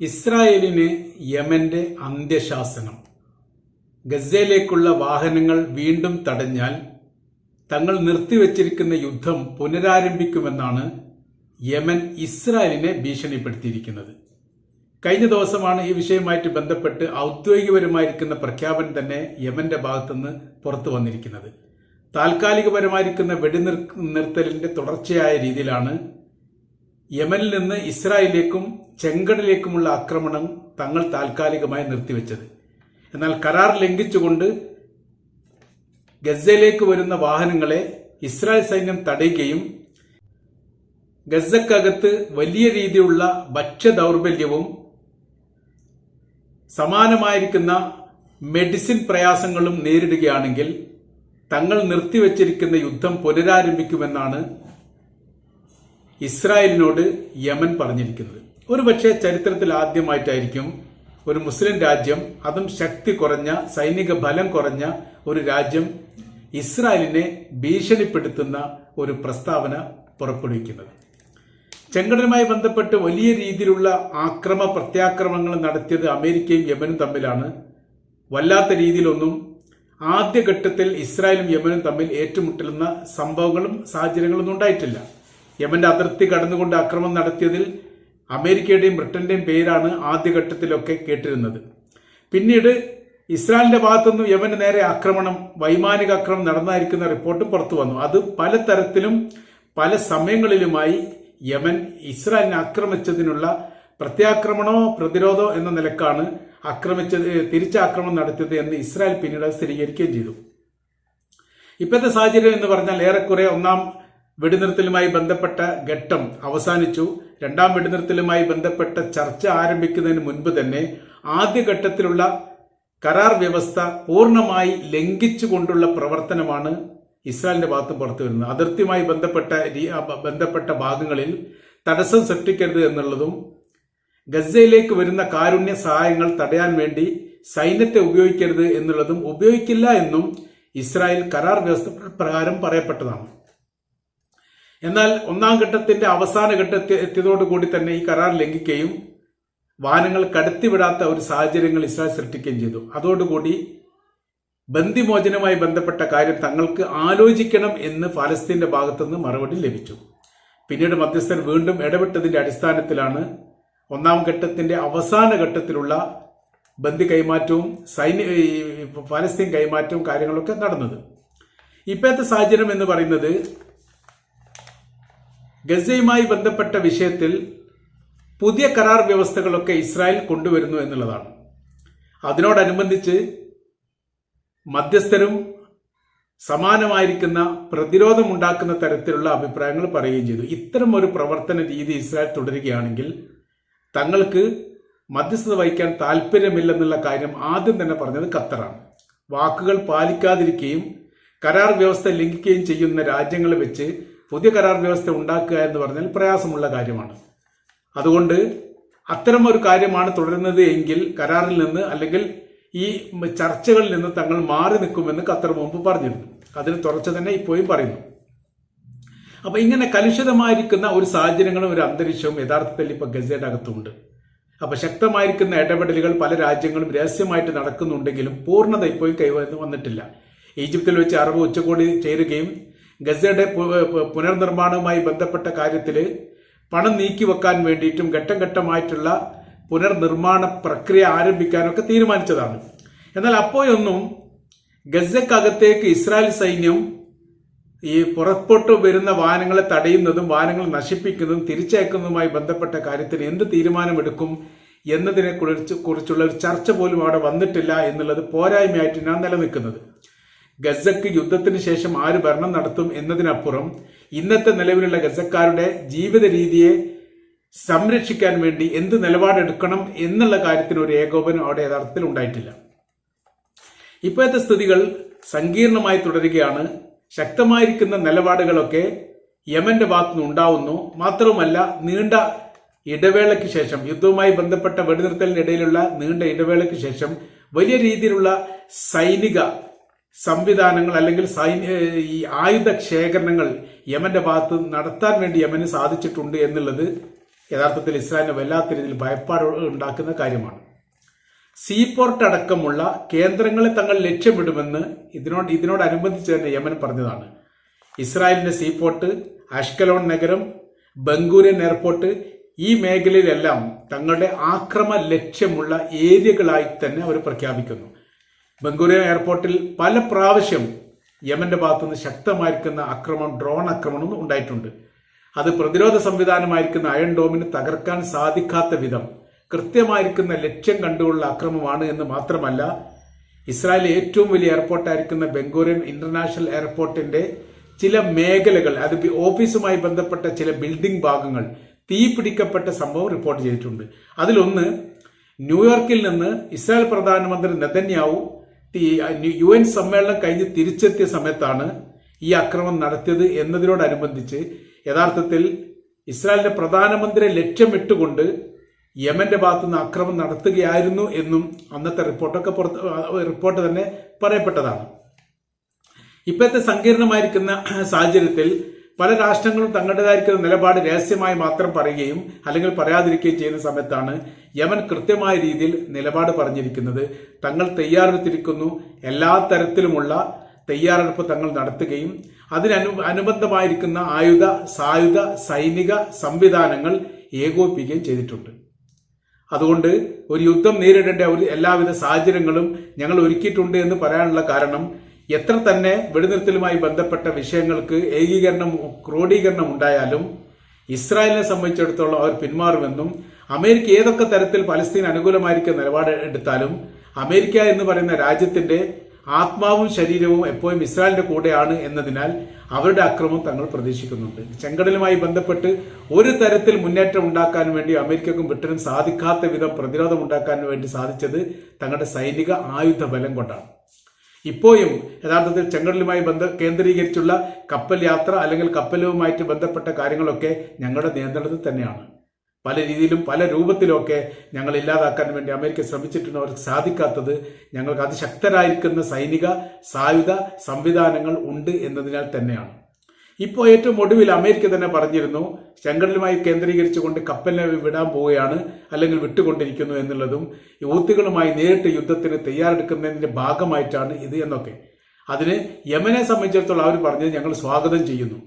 ഇസ്രായേലിന് യമന്റെ അന്ത്യശാസനം. ഗസയിലേക്കുള്ള വാഹനങ്ങൾ വീണ്ടും തടഞ്ഞാൽ തങ്ങൾ നിർത്തിവച്ചിരിക്കുന്ന യുദ്ധം പുനരാരംഭിക്കുമെന്നാണ് യമൻ ഇസ്രായേലിനെ ഭീഷണിപ്പെടുത്തിയിരിക്കുന്നത്. കഴിഞ്ഞ ദിവസമാണ് ഈ വിഷയവുമായിട്ട് ബന്ധപ്പെട്ട് ഔദ്യോഗികപരമായിരിക്കുന്ന പ്രഖ്യാപനം തന്നെ യമന്റെ ഭാഗത്തുനിന്ന് പുറത്തു വന്നിരിക്കുന്നത്. താൽക്കാലികപരമായിരിക്കുന്ന വെടിനിർ നിർത്തലിന്റെ തുടർച്ചയായ രീതിയിലാണ് യമനിൽ നിന്ന് ഇസ്രായേലിലേക്കും ചെങ്കടലിലേക്കുമുള്ള ആക്രമണം തങ്ങൾ താൽക്കാലികമായി നിർത്തിവെച്ചത്. എന്നാൽ കരാർ ലംഘിച്ചുകൊണ്ട് ഗസയിലേക്ക് വരുന്ന വാഹനങ്ങളെ ഇസ്രായേൽ സൈന്യം തടയുകയും ഗസക്കകത്ത് വലിയ രീതിയിലുള്ള ഭക്ഷ്യ ദൗർബല്യവും സമാനമായിരിക്കുന്ന മെഡിസിൻ പ്രയാസങ്ങളും നേരിടുകയാണെങ്കിൽ തങ്ങൾ നിർത്തിവച്ചിരിക്കുന്ന യുദ്ധം പുനരാരംഭിക്കുമെന്നാണ് ഇസ്രായേലിനോട് യമൻ പറഞ്ഞിരിക്കുന്നത്. ഒരുപക്ഷെ ചരിത്രത്തിൽ ആദ്യമായിട്ടായിരിക്കും ഒരു മുസ്ലിം രാജ്യം അതും ശക്തി കുറഞ്ഞ സൈനിക ബലം കുറഞ്ഞ ഒരു രാജ്യം ഇസ്രായേലിനെ ഭീഷണിപ്പെടുത്തുന്ന ഒരു പ്രസ്താവന പുറപ്പെടുവിക്കുന്നത്. ചെങ്കടലുമായി ബന്ധപ്പെട്ട് വലിയ രീതിയിലുള്ള ആക്രമ പ്രത്യാക്രമങ്ങൾ നടത്തിയത് അമേരിക്കയും യമനും തമ്മിലാണ്. വല്ലാത്ത രീതിയിലൊന്നും ആദ്യഘട്ടത്തിൽ ഇസ്രായേലും യമനും തമ്മിൽ ഏറ്റുമുട്ടലുന്ന സംഭവങ്ങളും സാഹചര്യങ്ങളൊന്നും ഉണ്ടായിട്ടില്ല. യമന്റെ അതിർത്തി കടന്നുകൊണ്ട് അക്രമം നടത്തിയതിൽ അമേരിക്കയുടെയും ബ്രിട്ടന്റെയും പേരാണ് ആദ്യഘട്ടത്തിലൊക്കെ കേട്ടിരുന്നത്. പിന്നീട് ഇസ്രായേലിന്റെ ഭാഗത്തുനിന്നും യമന് നേരെ ആക്രമണം വൈമാനിക ആക്രമണം നടന്നായിരിക്കുന്ന റിപ്പോർട്ടും പുറത്തു വന്നു. അത് പലതരത്തിലും പല സമയങ്ങളിലുമായി യമൻ ഇസ്രായേലിനെ ആക്രമിച്ചതിനുള്ള പ്രത്യാക്രമണമോ പ്രതിരോധമോ എന്ന നിലക്കാണ് ആക്രമിച്ചത് തിരിച്ചാക്രമണം നടത്തിയത് എന്ന് ഇസ്രായേൽ പിന്നീട് സ്ഥിരീകരിക്കുകയും ചെയ്തു. ഇപ്പോഴത്തെ സാഹചര്യം എന്ന് പറഞ്ഞാൽ ഏറെക്കുറെ ഒന്നാം വെടിനിർത്തലുമായി ബന്ധപ്പെട്ട ഘട്ടം അവസാനിച്ചു. രണ്ടാം വെടിനിർത്തലുമായി ബന്ധപ്പെട്ട ചർച്ച ആരംഭിക്കുന്നതിന് മുൻപ് തന്നെ ആദ്യഘട്ടത്തിലുള്ള കരാർ വ്യവസ്ഥ പൂർണമായി ലംഘിച്ചുകൊണ്ടുള്ള പ്രവർത്തനമാണ് ഇസ്രായേലിന്റെ ഭാഗത്ത് പുറത്തു വരുന്നത്. അതിർത്തിയുമായി ബന്ധപ്പെട്ട ബന്ധപ്പെട്ട ഭാഗങ്ങളിൽ തടസ്സം സൃഷ്ടിക്കരുത് എന്നുള്ളതും ഗസയിലേക്ക് വരുന്ന കാരുണ്യ സഹായങ്ങൾ തടയാൻ വേണ്ടി സൈന്യത്തെ ഉപയോഗിക്കരുത് എന്നുള്ളതും ഉപയോഗിക്കില്ല എന്നും ഇസ്രായേൽ കരാർ വ്യവസ്ഥ പ്രകാരം പറയപ്പെട്ടതാണ്. എന്നാൽ ഒന്നാം ഘട്ടത്തിന്റെ അവസാന ഘട്ടത്തിൽ എത്തിയതോടുകൂടി തന്നെ ഈ കരാർ ലംഘിക്കുകയും വാഹനങ്ങൾ കടത്തിവിടാത്ത ഒരു സാഹചര്യങ്ങൾ ഇസ്രായേൽ സൃഷ്ടിക്കുകയും ചെയ്തു. അതോടുകൂടി ബന്ദിമോചനവുമായി ബന്ധപ്പെട്ട കാര്യം തങ്ങൾക്ക് ആലോചിക്കണം എന്ന് ഫലസ്തീന്റെ ഭാഗത്തുനിന്ന് മറുപടി ലഭിച്ചു. പിന്നീട് മധ്യസ്ഥൻ വീണ്ടും ഇടപെട്ടതിന്റെ അടിസ്ഥാനത്തിലാണ് ഒന്നാം ഘട്ടത്തിന്റെ അവസാന ഘട്ടത്തിലുള്ള ബന്ദി കൈമാറ്റവും സൈന്യ ഫലസ്തീൻ കൈമാറ്റവും കാര്യങ്ങളൊക്കെ നടന്നത്. ഇപ്പോഴത്തെ സാഹചര്യം എന്ന് പറയുന്നത് ഗസയുമായി ബന്ധപ്പെട്ട വിഷയത്തിൽ പുതിയ കരാർ വ്യവസ്ഥകളൊക്കെ ഇസ്രായേൽ കൊണ്ടുവരുന്നു എന്നുള്ളതാണ്. അതിനോടനുബന്ധിച്ച് മധ്യസ്ഥരും സമാനമായിരിക്കുന്ന പ്രതിരോധമുണ്ടാക്കുന്ന തരത്തിലുള്ള അഭിപ്രായങ്ങൾ പറയുകയും ചെയ്തു. ഇത്തരം ഒരു പ്രവർത്തന രീതി ഇസ്രായേൽ തുടരുകയാണെങ്കിൽ തങ്ങൾക്ക് മധ്യസ്ഥത വഹിക്കാൻ താല്പര്യമില്ലെന്നുള്ള കാര്യം ആദ്യം തന്നെ പറഞ്ഞത് ഖത്തറാണ്. വാക്കുകൾ പാലിക്കാതിരിക്കുകയും കരാർ വ്യവസ്ഥ ലംഘിക്കുകയും ചെയ്യുന്ന രാജ്യങ്ങളെ വെച്ച് പുതിയ കരാർ വ്യവസ്ഥ ഉണ്ടാക്കുക എന്ന് പറഞ്ഞാൽ പ്രയാസമുള്ള കാര്യമാണ്. അതുകൊണ്ട് അത്തരം ഒരു കാര്യമാണ് തുടരുന്നത് എങ്കിൽ കരാറിൽ നിന്ന് അല്ലെങ്കിൽ ഈ ചർച്ചകളിൽ നിന്ന് തങ്ങൾ മാറി നിൽക്കുമെന്ന് ഖത്തർ മുമ്പ് പറഞ്ഞിരുന്നു. അതിന് തുറച്ചു തന്നെ ഇപ്പോഴും പറയുന്നു. അപ്പൊ ഇങ്ങനെ കലുഷിതമായിരിക്കുന്ന ഒരു സാഹചര്യങ്ങളും ഒരു അന്തരീക്ഷവും യഥാർത്ഥത്തിൽ ഇപ്പൊ ഗസയുടെ അകത്തുണ്ട് അപ്പൊ ശക്തമായിരിക്കുന്ന ഇടപെടലുകൾ പല രാജ്യങ്ങളും രഹസ്യമായിട്ട് നടക്കുന്നുണ്ടെങ്കിലും പൂർണത ഇപ്പോഴും കൈവന്ന് വന്നിട്ടില്ല. ഈജിപ്തിൽ വെച്ച് അറബ് ഉച്ചകോടി ചേരുകയും ഗസയുടെ പുനർനിർമ്മാണവുമായി ബന്ധപ്പെട്ട കാര്യത്തിൽ പണം നീക്കി വെക്കാൻ വേണ്ടിയിട്ടും ഘട്ടം ഘട്ടമായിട്ടുള്ള പുനർനിർമ്മാണ പ്രക്രിയ ആരംഭിക്കാനൊക്കെ തീരുമാനിച്ചതാണ്. എന്നാൽ അപ്പോഴൊന്നും ഗസക്കകത്തേക്ക് ഇസ്രായേൽ സൈന്യം ഈ പുറത്തോട്ട് വരുന്ന വാഹനങ്ങളെ തടയുന്നതും വാഹനങ്ങൾ നശിപ്പിക്കുന്നതും തിരിച്ചയക്കുന്നതുമായി ബന്ധപ്പെട്ട കാര്യത്തിൽ എന്ത് തീരുമാനമെടുക്കും എന്നതിനെ കുറിച്ച് കുറിച്ചുള്ള ഒരു ചർച്ച പോലും അവിടെ വന്നിട്ടില്ല എന്നുള്ളത് പോരായ്മയായിട്ട് ഞാൻ നിലനിൽക്കുന്നത്. ഗസക്ക് യുദ്ധത്തിന് ശേഷം ആര് ഭരണം നടത്തും എന്നതിനപ്പുറം ഇന്നത്തെ നിലവിലുള്ള ഗസക്കാരുടെ ജീവിത രീതിയെ സംരക്ഷിക്കാൻ വേണ്ടി എന്ത് നിലപാടെടുക്കണം എന്നുള്ള കാര്യത്തിന് ഒരു ഏകോപനം അവിടെ യഥാർത്ഥത്തിൽ ഉണ്ടായിട്ടില്ല. ഇപ്പോഴത്തെ സ്ഥിതികൾ സങ്കീർണമായി തുടരുകയാണ്. ശക്തമായിരിക്കുന്ന നിലപാടുകളൊക്കെ യമന്റെ ഭാഗത്തുനിന്ന് ഉണ്ടാവുന്നു. മാത്രവുമല്ല നീണ്ട ഇടവേളയ്ക്ക് ശേഷം യുദ്ധവുമായി ബന്ധപ്പെട്ട വെടിനിർത്തലിനിടയിലുള്ള നീണ്ട ഇടവേളയ്ക്ക് ശേഷം വലിയ രീതിയിലുള്ള സൈനിക സംവിധാനങ്ങൾ അല്ലെങ്കിൽ സൈന്യ ഈ ആയുധ ശേഖരണങ്ങൾ യമന്റെ ഭാഗത്ത് നടത്താൻ വേണ്ടി യമന് സാധിച്ചിട്ടുണ്ട് എന്നുള്ളത് യഥാർത്ഥത്തിൽ ഇസ്രായേലിന് വല്ലാത്ത രീതിയിൽ ഭയപ്പാട് ഉണ്ടാക്കുന്ന കാര്യമാണ്. സീപോർട്ട് അടക്കമുള്ള കേന്ദ്രങ്ങളെ തങ്ങൾ ലക്ഷ്യമിടുമെന്ന് ഇതിനോട് ഇതിനോടനുബന്ധിച്ച് തന്നെ യമൻ പറഞ്ഞതാണ്. ഇസ്രായേലിന്റെ സീപോർട്ട് അഷ്കലോൺ നഗരം ബംഗൂരിൻ എയർപോർട്ട് ഈ മേഖലയിലെല്ലാം തങ്ങളുടെ ആക്രമ ലക്ഷ്യമുള്ള ഏരിയകളായി തന്നെ അവർ പ്രഖ്യാപിക്കുന്നു. ബംഗൂരിയൻ എയർപോർട്ടിൽ പല പ്രാവശ്യം യമന്റെ ഭാഗത്തുനിന്ന് ശക്തമായിരിക്കുന്ന ആക്രമണം ഡ്രോൺ ആക്രമണം ഉണ്ടായിട്ടുണ്ട്. അത് പ്രതിരോധ സംവിധാനമായിരിക്കുന്ന അയൺ ഡോമിന് തകർക്കാൻ സാധിക്കാത്ത വിധം കൃത്യമായിരിക്കുന്ന ലക്ഷ്യം കണ്ടുള്ള അക്രമമാണ് എന്ന് മാത്രമല്ല ഇസ്രായേൽ ഏറ്റവും വലിയ എയർപോർട്ടായിരിക്കുന്ന ബംഗൂരിയൻ ഇന്റർനാഷണൽ എയർപോർട്ടിന്റെ ചില മേഖലകൾ അത് ഓഫീസുമായി ബന്ധപ്പെട്ട ചില ബിൽഡിംഗ് ഭാഗങ്ങൾ തീ പിടിക്കപ്പെട്ട സംഭവം റിപ്പോർട്ട് ചെയ്തിട്ടുണ്ട്. അതിലൊന്ന് ന്യൂയോർക്കിൽ നിന്ന് ഇസ്രായേൽ പ്രധാനമന്ത്രി നെതന്യാവു യു എൻ സമ്മേളനം കഴിഞ്ഞ് തിരിച്ചെത്തിയ സമയത്താണ് ഈ അക്രമം നടത്തിയത് എന്നതിനോടനുബന്ധിച്ച് യഥാർത്ഥത്തിൽ ഇസ്രായേലിന്റെ പ്രധാനമന്ത്രിയെ ലക്ഷ്യമിട്ടുകൊണ്ട് യമന്റെ ഭാഗത്തുനിന്ന് അക്രമം നടത്തുകയായിരുന്നു എന്നും അന്നത്തെ റിപ്പോർട്ടൊക്കെ പുറത്ത് റിപ്പോർട്ട് തന്നെ പറയപ്പെട്ടതാണ്. ഇപ്പോഴത്തെ സങ്കീർണമായിരിക്കുന്ന സാഹചര്യത്തിൽ പല രാഷ്ട്രങ്ങളും തങ്ങളുടേതായിരിക്കുന്ന നിലപാട് രഹസ്യമായി മാത്രം പറയുകയും അല്ലെങ്കിൽ പറയാതിരിക്കുകയും ചെയ്യുന്ന സമയത്താണ് യമൻ കൃത്യമായ രീതിയിൽ നിലപാട് പറഞ്ഞിരിക്കുന്നത്. തങ്ങൾ തയ്യാറെടുത്തിരിക്കുന്നു. എല്ലാ തരത്തിലുമുള്ള തയ്യാറെടുപ്പ് തങ്ങൾ നടത്തുകയും അതിനനു അനുബന്ധമായിരിക്കുന്ന ആയുധ സായുധ സൈനിക സംവിധാനങ്ങൾ ഏകോപിപ്പിക്കുകയും ചെയ്തിട്ടുണ്ട്. അതുകൊണ്ട് ഒരു യുദ്ധം നേരിടേണ്ട ഒരു എല്ലാവിധ സാഹചര്യങ്ങളും ഞങ്ങൾ ഒരുക്കിയിട്ടുണ്ട് എന്ന് പറയാനുള്ള കാരണം എത്ര തന്നെ വെടിനിർത്തലുമായി ബന്ധപ്പെട്ട വിഷയങ്ങൾക്ക് ഏകീകരണം ക്രോഡീകരണം ഉണ്ടായാലും ഇസ്രായേലിനെ സംബന്ധിച്ചിടത്തോളം അവർ പിന്മാറുമെന്നും അമേരിക്ക ഏതൊക്കെ തരത്തിൽ പലസ്തീൻ അനുകൂലമായിരിക്കുന്ന നിലപാട് എടുത്താലും അമേരിക്ക എന്ന് പറയുന്ന രാജ്യത്തിന്റെ ആത്മാവും ശരീരവും എപ്പോഴും ഇസ്രായേലിന്റെ കൂടെയാണ് എന്നതിനാൽ അവരുടെ അക്രമം തങ്ങൾ പ്രതീക്ഷിക്കുന്നുണ്ട്. ചെങ്കടലുമായി ബന്ധപ്പെട്ട് ഒരു തരത്തിൽ മുന്നേറ്റം ഉണ്ടാക്കാൻ വേണ്ടി അമേരിക്കക്കും ബ്രിട്ടനും സാധിക്കാത്ത വിധം പ്രതിരോധം ഉണ്ടാക്കാൻ വേണ്ടി സാധിച്ചത് തങ്ങളുടെ സൈനിക ആയുധ ബലം കൊണ്ടാണ്. ഇപ്പോഴും യഥാർത്ഥത്തിൽ ചെങ്കടലുമായി ബന്ധ കേന്ദ്രീകരിച്ചുള്ള കപ്പൽ യാത്ര അല്ലെങ്കിൽ കപ്പലുമായിട്ട് ബന്ധപ്പെട്ട കാര്യങ്ങളൊക്കെ ഞങ്ങളുടെ നിയന്ത്രണത്തിൽ തന്നെയാണ്. പല രീതിയിലും പല രൂപത്തിലൊക്കെ ഞങ്ങൾ ഇല്ലാതാക്കാൻ വേണ്ടി അമേരിക്ക ശ്രമിച്ചിട്ടുണ്ട് അവർക്ക് സാധിക്കാത്തത് ഞങ്ങൾക്ക് അതിശക്തരായിരിക്കുന്ന സൈനിക സായുധ സംവിധാനങ്ങൾ ഉണ്ട് എന്നതിനാൽ തന്നെയാണ്. ഇപ്പോൾ ഏറ്റവും ഒടുവിൽ അമേരിക്ക തന്നെ പറഞ്ഞിരുന്നു ശങ്കറിലുമായി കേന്ദ്രീകരിച്ചുകൊണ്ട് കപ്പലിനെ വിടാൻ പോവുകയാണ് അല്ലെങ്കിൽ വിട്ടുകൊണ്ടിരിക്കുന്നു എന്നുള്ളതും യൂത്തുകളുമായി നേരിട്ട് യുദ്ധത്തിന് തയ്യാറെടുക്കുന്നതിന്റെ ഭാഗമായിട്ടാണ് ഇത് എന്നൊക്കെ. അതിന് യമനെ സംബന്ധിച്ചിടത്തോളം അവർ പറഞ്ഞത് ഞങ്ങൾ സ്വാഗതം ചെയ്യുന്നു.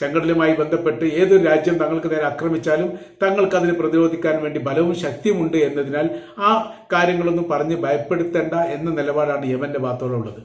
ചങ്കടലുമായി ബന്ധപ്പെട്ട് ഏതൊരു രാജ്യം തങ്ങൾക്ക് നേരെ ആക്രമിച്ചാലും തങ്ങൾക്ക് അതിനെ പ്രതിരോധിക്കാൻ വേണ്ടി ബലവും ശക്തിയുമുണ്ട് എന്നതിനാൽ ആ കാര്യങ്ങളൊന്നും പറഞ്ഞ് ഭയപ്പെടുത്തേണ്ട എന്ന നിലപാടാണ് യമന്റെ ഭാഗത്തോടുള്ളത്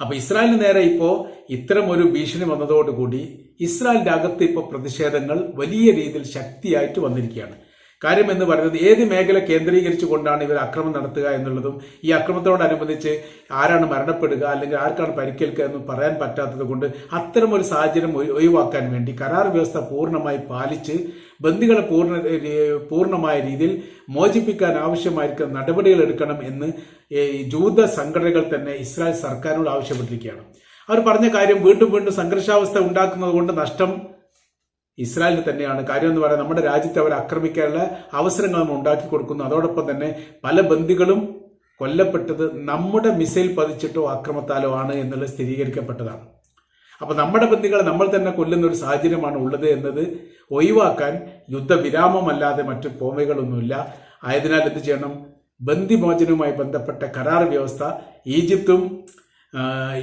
അപ്പൊ ഇസ്രായേലിന് നേരെ ഇപ്പോ ഇത്തരം ഒരു ഭീഷണി വന്നതോടുകൂടി ഇസ്രായേലിന്റെ അകത്ത് ഇപ്പോൾ പ്രതിഷേധങ്ങൾ വലിയ രീതിയിൽ ശക്തിയായിട്ട് വന്നിരിക്കുകയാണ്. കാര്യം എന്ന് പറയുന്നത് ഏത് മേഖല കേന്ദ്രീകരിച്ചു കൊണ്ടാണ് ഇവർ അക്രമം നടത്തുക എന്നുള്ളതും ഈ അക്രമത്തോടനുബന്ധിച്ച് ആരാണ് മരണപ്പെടുക അല്ലെങ്കിൽ ആർക്കാണ് പരിക്കേൽക്കുക എന്ന് പറയാൻ പറ്റാത്തത് കൊണ്ട് അത്തരം ഒരു സാഹചര്യം ഒഴി- ഒഴിവാക്കാൻ വേണ്ടി കരാർ വ്യവസ്ഥ പൂർണമായി പാലിച്ച് ബന്ധികളെ പൂർണ പൂർണമായ രീതിയിൽ മോചിപ്പിക്കാൻ ആവശ്യമായിരിക്കുന്ന നടപടികൾ എടുക്കണം എന്ന് ജൂത സംഘടനകൾ തന്നെ ഇസ്രായേൽ സർക്കാരിനോട് ആവശ്യപ്പെട്ടിരിക്കുകയാണ്. അവർ പറഞ്ഞ കാര്യം വീണ്ടും വീണ്ടും സംഘർഷാവസ്ഥ ഉണ്ടാക്കുന്നത് കൊണ്ട് നഷ്ടം ഇസ്രായേലിന് തന്നെയാണ്. കാര്യം എന്ന് പറയാൻ നമ്മുടെ രാജ്യത്തെ അവർ ആക്രമിക്കാനുള്ള അവസരങ്ങൾ നമ്മൾ ഉണ്ടാക്കി കൊടുക്കുന്നു. അതോടൊപ്പം തന്നെ പല ബന്ദികളും കൊല്ലപ്പെട്ടത് നമ്മുടെ മിസൈൽ പതിച്ചിട്ടോ ആക്രമത്താലോ ആണ് എന്നുള്ളത് സ്ഥിരീകരിക്കപ്പെട്ടതാണ്. അപ്പോൾ നമ്മുടെ ബന്ദികളെ നമ്മൾ തന്നെ കൊല്ലുന്ന ഒരു സാഹചര്യമാണ് ഉള്ളത് എന്നത് ഒഴിവാക്കാൻ യുദ്ധവിരാമമല്ലാതെ മറ്റു പോമകളൊന്നുമില്ല ആയതിനാൽ എന്ത് ചെയ്യണം? ബന്ദിമോചനവുമായി ബന്ധപ്പെട്ട കരാർ വ്യവസ്ഥ ഈജിപ്തും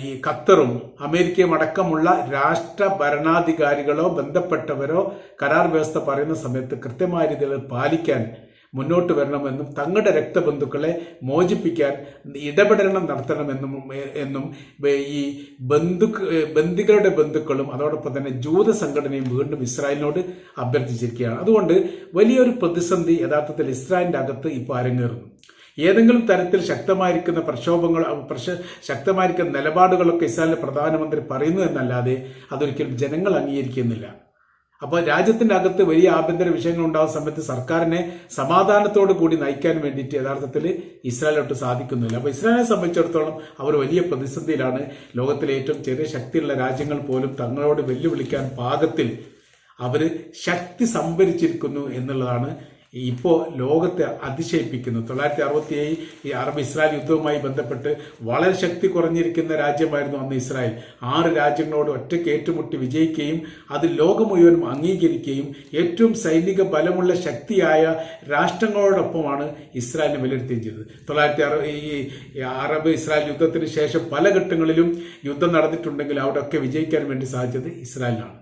ഈ ഖത്തറും അമേരിക്കയും അടക്കമുള്ള രാഷ്ട്ര ഭരണാധികാരികളോ ബന്ധപ്പെട്ടവരോ കരാർ വ്യവസ്ഥ പറയുന്ന സമയത്ത് കൃത്യമായ രീതിയിൽ പാലിക്കാൻ മുന്നോട്ട് വരണമെന്നും തങ്ങളുടെ രക്തബന്ധുക്കളെ മോചിപ്പിക്കാൻ ഇടപെടണം നടത്തണമെന്നും എന്നും ഈ ബന്ധു ബന്ധുക്കളുടെ ബന്ധുക്കളും അതോടൊപ്പം തന്നെ ജൂത സംഘടനയും വീണ്ടും ഇസ്രായേലിനോട് അഭ്യർത്ഥിച്ചിരിക്കുകയാണ്. അതുകൊണ്ട് വലിയൊരു പ്രതിസന്ധി യഥാർത്ഥത്തിൽ ഇസ്രായേലിന്റെ അകത്ത് ഇപ്പോൾ അരങ്ങേറുന്നു. ഏതെങ്കിലും തരത്തിൽ ശക്തമായിരിക്കുന്ന പ്രക്ഷോഭങ്ങൾ പ്രശ ശക്തമായിരിക്കുന്ന നിലപാടുകളൊക്കെ ഇസ്രായേലിലെ പ്രധാനമന്ത്രി പറയുന്നു എന്നല്ലാതെ അതൊരിക്കലും ജനങ്ങൾ അംഗീകരിക്കുന്നില്ല. അപ്പോൾ രാജ്യത്തിന്റെ അകത്ത് വലിയ ആഭ്യന്തര വിഷയങ്ങൾ ഉണ്ടാകുന്ന സമയത്ത് സർക്കാരിനെ സമാധാനത്തോടു കൂടി നയിക്കാൻ വേണ്ടിയിട്ട് യഥാർത്ഥത്തിൽ ഇസ്രായേലോട്ട് സാധിക്കുന്നില്ല. അപ്പോൾ ഇസ്രായേലിനെ സംബന്ധിച്ചിടത്തോളം അവർ വലിയ പ്രതിസന്ധിയിലാണ് ലോകത്തിലെ ഏറ്റവും ചെറിയ ശക്തിയുള്ള രാജ്യങ്ങൾ പോലും തങ്ങളോട് വെല്ലുവിളിക്കാൻ പാകത്തിൽ അവർ ശക്തി സംഭരിച്ചിരിക്കുന്നു എന്നുള്ളതാണ് ഇപ്പോൾ ലോകത്തെ അതിശയിപ്പിക്കുന്നു. തൊള്ളായിരത്തി അറുപത്തി ഏഴ് ഈ അറബ് ഇസ്രായേൽ യുദ്ധവുമായി ബന്ധപ്പെട്ട് വളരെ ശക്തി കുറഞ്ഞിരിക്കുന്ന രാജ്യമായിരുന്നു അന്ന് ഇസ്രായേൽ. ആറ് രാജ്യങ്ങളോട് ഒറ്റയ്ക്ക് ഏറ്റുമുട്ടി വിജയിക്കുകയും അത് ലോകം മുഴുവനും അംഗീകരിക്കുകയും ഏറ്റവും സൈനിക ബലമുള്ള ശക്തിയായ രാഷ്ട്രങ്ങളോടൊപ്പമാണ് ഇസ്രായേലിനെ വിലയിരുത്തുകയും ചെയ്തത്. തൊള്ളായിരത്തി അറു ഈ അറബ് ഇസ്രായേൽ യുദ്ധത്തിന് ശേഷം പല ഘട്ടങ്ങളിലും യുദ്ധം നടന്നിട്ടുണ്ടെങ്കിൽ അവിടെയൊക്കെ വിജയിക്കാൻ വേണ്ടി സാധിച്ചത് ഇസ്രായേലിനാണ്.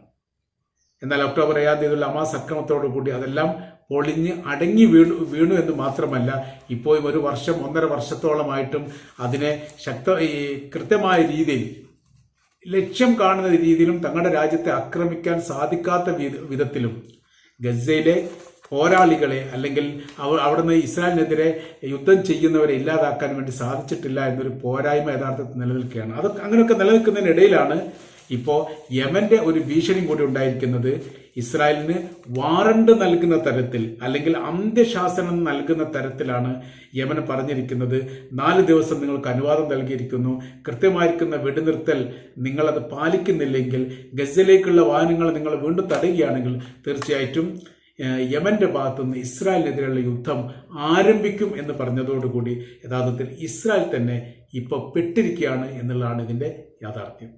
എന്നാൽ ഒക്ടോബർ ഏഴാം തീയതിയുള്ള അമാസ് അക്രമത്തോടു കൂടി അതെല്ലാം പൊളിഞ്ഞ് അടങ്ങി വീണു വീണു എന്ന് മാത്രമല്ല ഇപ്പോൾ ഒരു വർഷം ഒന്നര വർഷത്തോളമായിട്ടും അതിനെ ശക്ത ഈ കൃത്യമായ രീതിയിൽ ലക്ഷ്യം കാണുന്ന രീതിയിലും തങ്ങളുടെ രാജ്യത്തെ ആക്രമിക്കാൻ സാധിക്കാത്ത വിധത്തിലും ഗസയിലെ പോരാളികളെ അല്ലെങ്കിൽ അവ- അവിടുന്ന് ഇസ്രായേലിനെതിരെ യുദ്ധം ചെയ്യുന്നവരെ ഇല്ലാതാക്കാൻ വേണ്ടി സാധിച്ചിട്ടില്ല എന്നൊരു പോരായ്മ യഥാർത്ഥത്തിൽ നിലനിൽക്കുകയാണ്. അത് അങ്ങനെയൊക്കെ നിലനിൽക്കുന്നതിനിടയിലാണ് ഇപ്പോൾ യമന്റെ ഒരു ഭീഷണി കൂടി ഉണ്ടായിരിക്കുന്നത്. ഇസ്രായേലിന് വാറണ്ട് നൽകുന്ന തരത്തിൽ അല്ലെങ്കിൽ അന്ത്യശാസനം നൽകുന്ന തരത്തിലാണ് യമൻ പറഞ്ഞിരിക്കുന്നത്. നാല് ദിവസം നിങ്ങൾക്ക് അനുവാദം നൽകിയിരിക്കുന്നു. കൃത്യമായിരിക്കുന്ന വെടിനിർത്തൽ നിങ്ങളത് പാലിക്കുന്നില്ലെങ്കിൽ ഗസയിലേക്കുള്ള വാഹനങ്ങൾ നിങ്ങൾ വീണ്ടും തടയുകയാണെങ്കിൽ തീർച്ചയായിട്ടും യമന്റെ ഭാഗത്തുനിന്ന് ഇസ്രായേലിനെതിരെയുള്ള യുദ്ധം ആരംഭിക്കും എന്ന് പറഞ്ഞതോടുകൂടി യഥാർത്ഥത്തിൽ ഇസ്രായേൽ തന്നെ ഇപ്പോൾ പെട്ടിരിക്കുകയാണ് എന്നുള്ളതാണ് ഇതിന്റെ യാഥാർത്ഥ്യം.